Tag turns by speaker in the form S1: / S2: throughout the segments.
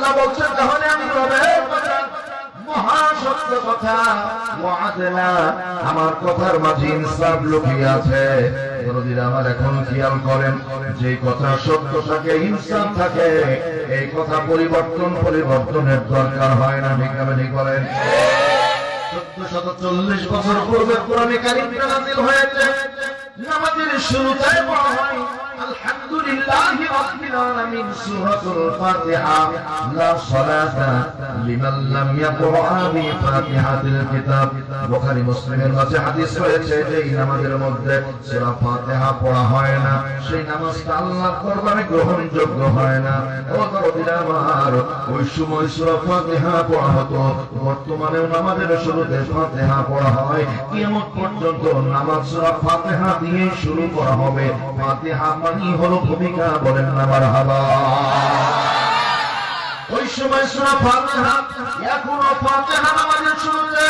S1: আল্লাহ বলছেন, তাহলে আমি আমার কথার মাঝে ইনসাফ লুকিয়ে আছে। আমার এখন খেয়াল করেন যে কথা সত্য থাকে, ইনসাফ থাকে, এই কথা পরিবর্তন, পরিবর্তনের দরকার হয় না, ঠিক না ঠিক বলেন? চোদ্দশত চল্লিশ বছর পূর্বে নাজিল হয়েছে শুরুতে বলা হয়, আলহামদুলিল্লাহি قائلون من سورة الفاتحة. لا صلاة لمن لم يقرأ بفاتحة الكتاب. বুখারী মুসলিমের মাঝে হাদিস রয়েছে যে এই নামাজের মধ্যে সূরা ফাতিহা পড়া হয় না। সেই নামাজটা আল্লাহর দরবারে গ্রহণযোগ্য হয় না। ও ওই সময় ফাতিহা পড়া হতো। বর্তমানেও নামাজের শুরুতে ফাতিহা পড়া হয়। কিয়ামত পর্যন্ত নামাজ ফাতিহা দিয়ে শুরু করা হবে। ফাতিহা হলো ভূমিকা বলেন আমার মারহাবা। ওই সময় সূরা ফাতিহা এখনও ফাতিহা নামাজের শুরুতে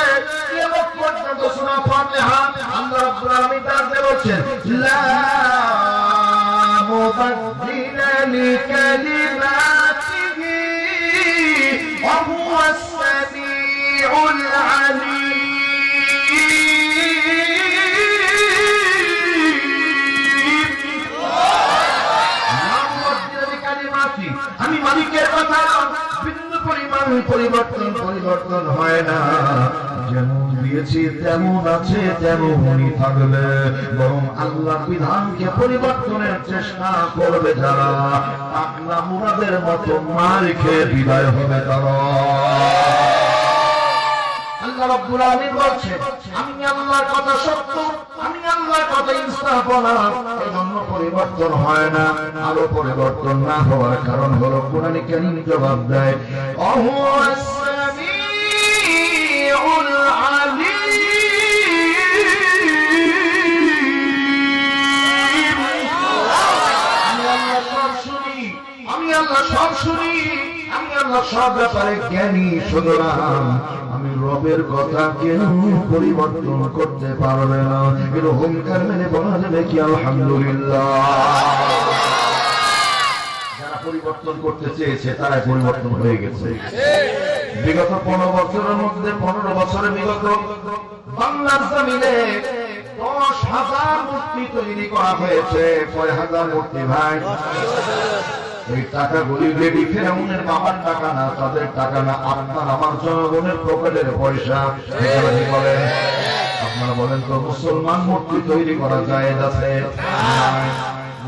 S1: কিয়ামত পর্যন্ত সূরা ফাতিহা আল্লাহ রাব্বুল আলামিন তার বলছেন লা পরিবর্তন পরিবর্তন হয় না। যেমন দিয়েছি, তেমন আছে, তেমনই থাকবে। বরং আল্লাহ বিধানকে পরিবর্তনের চেষ্টা করবে যারা। আপনা মুরাদের মতো মার খেয়ে বিদায় হবে তারা। আমি আল্লাহর কথা সত্য, আমি আল্লাহর কথা ইনসাফওয়ালা এজন্য পরিবর্তন হয় না। আরও পরিবর্তন না হওয়ার কারণ হলো কোরআনে কারীম জবাব দেয় অহুয়াস আল্লাহ সব শুনি, আমি আল্লাহ সব ব্যাপারে জ্ঞানী, সুতরাং আমি রবের কথা কেউ পরিবর্তন করতে পারবে না। কিন্তু হুঙ্কার মেনে বলা যাবে কি? আলহামদুলিল্লাহ। পরিবর্তন করতে চেয়েছে পরিবর্তন হয়ে গেছে। বিগত পনেরো বছরের মধ্যে, পনেরো বছরে বিগত বাংলার জমিনে দশ হাজার মূর্তি তৈরি করা হয়েছে। কয় হাজার মূর্তি ভাই? এই টাকাগুলি রেডি ফেরাউনের বাবার টাকা না, তাদের টাকা না, আপনার আমার জনগণের পকেটের পয়সা। বলেন? আপনারা বলেন তো, মুসলমান মূর্তি তৈরি করা যায় আছে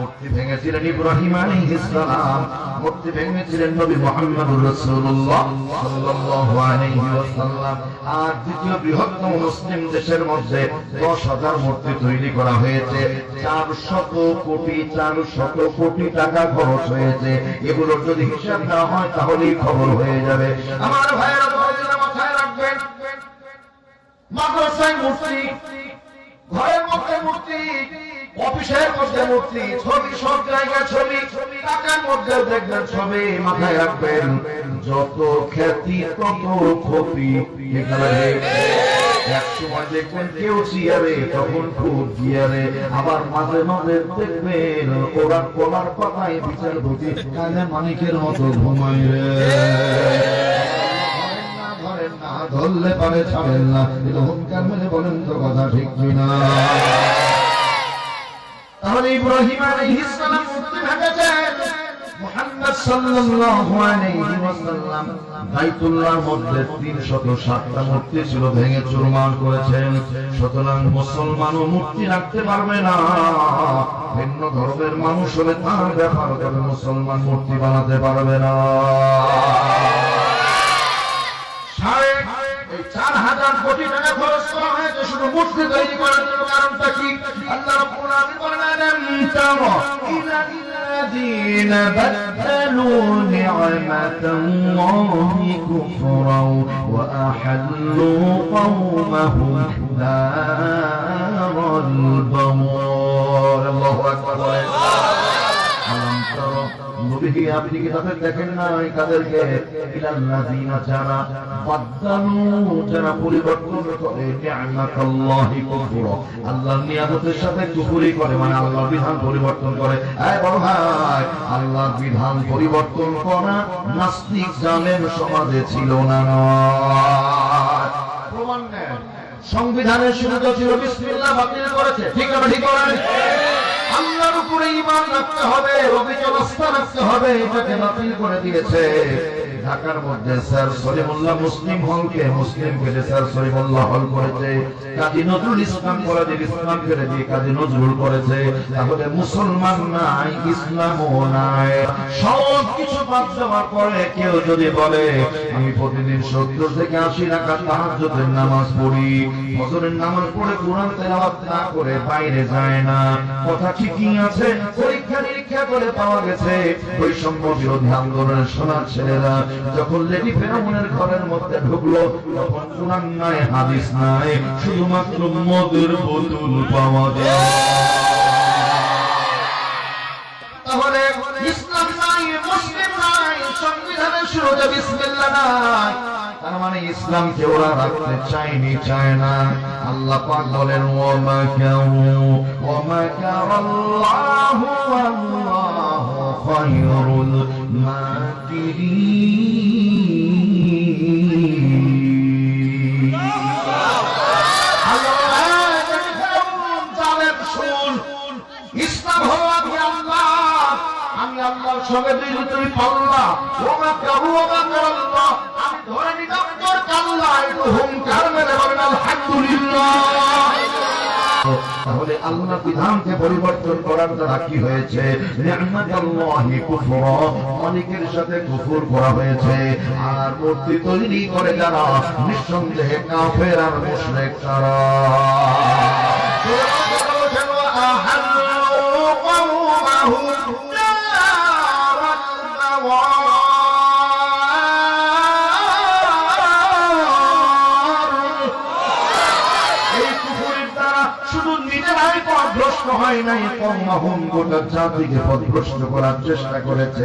S1: মূর্তি ভেঙেছিলেন ইব্রাহিম আলাইহিস সালাম, মূর্তি ভেঙেছিলেন নবী মুহাম্মদুর রাসূলুল্লাহ সাল্লাল্লাহু আলাইহি ওয়াসাল্লাম। আর দ্বিতীয় বৃহত্তম মুসলিম দেশের মধ্যে 10000 মূর্তি তৈরি করা হয়েছে। 400 কোটি 400 কোটি টাকা খরচ হয়েছে। এগুলোর যদি হিসাব না হয়, তাহলেই খবর হয়ে যাবে। আমার ভাইয়েরা বলেছিলাম মাথায় রাখবেন, মাদ্রাসায় মূর্তি, ঘরের মধ্যে মূর্তি অফিসের মধ্যে মূর্তি, ছবি, সব জায়গায় ছবি টাকার মধ্যে দেখবেন ছবি মাথায় রাখবেন। যত খ্যাতি, তত ক্ষতি মানিকের রে। না ধরলে পারে ছাড়েন না। হুঙ্কার মেরে বলেন তো কথা ঠিক কিনা। তাহলে ইব্রাহিম আলাইহিস সালাম মুহাম্মদ সাল্লাল্লাহু আলাইহি ওয়াসাল্লাম বাইতুল্লাহর মধ্যে 307টা মূর্তি ছিল ভেঙে চুরমার করেছেন। মূর্তি রাখতে পারবে না। ভিন্ন ধর্মের মানুষ হলে তার ব্যাপার তবে মুসলমান মূর্তি বানাতে পারবে না। এই চার হাজার কোটি টাকা খরচ করা হয়েছে শুধু মূর্তি তৈরি করার জন্য কারণটা কি আল্লাহ রাব্বুল আলামিন বলেন আলাম তারা ইলা الذين بدلوا نعمة الله كفرا وأحلوا قومهم دار البوار الله أكبر নবীজি, আপনি কি তাদের দেখেন নাই? ইলাল্লাযিনা যারা যারা পরিবর্তন করে সাথে কুফরি করে মানে আল্লাহর বিধান পরিবর্তন করে। এই বড় ভাই, আল্লাহর বিধান পরিবর্তন করা নাস্তিক সমাজে ছিল না প্রমাণ সংবিধানের শুরুতে ছিল, বিসমিল্লাহ বাতিল করেছে। ঠিক না ঠিক করেন আল্লাহর উপরে ঈমান রাখতে হবে। রাখতে হবে এটাকে বাতিল করে দিয়েছে। ঢাকার মধ্যে স্যার সলিমুল্লাহ মুসলিম হলকে মুসলিম কেটে স্যার সলিমুল্লাহ হল করেছে, কাজী নজরুল ইসলাম কলেজে ইসলাম কেটে দিয়ে কাজী নজরুল করেছে, তাহলে মুসলমান নাই, ইসলামও নাই। সব কিছু বাদ দেওয়ার পরে কেউ যদি বলে, আমি প্রতিদিন সত্তর থেকে আশি টাকা তাহাজ্জুদের নামাজ পড়ি, ফজরের নামাজ পড়ে কোরআন তেলাওয়াত না করে বাইরে যায় না। কথা ঠিকই আছে পরীক্ষা নিরীক্ষা করে পাওয়া গেছে, বৈষম্য বিরোধী আন্দোলনের সোনার ছেলেরা যখন লেডি ফেরামনের ঘরের মধ্যে ঢুকলো, তখন কোরআন নাই হাদিস নাই, শুধুমাত্র মধুর বোতল পাওয়া যায়। ইসলাম মানে ওরা রাখতে চায় না। আল্লাহ পাক বলেন, ওয়া মাকারু ওয়া ওয়াল্লাহু খায়রুল মাকিরিন ইসলাম হলো আমি আল্লাহ আমি আল্লাহর সঙ্গে দুই তুমি পাল্লা ওমা কাবু ওমা কারাল্লাহ আমি ধরে নিলাম তাহলে আল্লাহ বিধানকে পরিবর্তন করার দ্বারা কি হয়েছে? অনেকের সাথে কুফুর করা হয়েছে। আর মূর্তি তৈরি করে যারা, নিঃসন্দেহে কাফের আর মুশরিক তারা। পথভ্রষ্ট হয় নাই কর্মহম গোটা জাতিকে পথভ্রষ্ট করার চেষ্টা করেছে।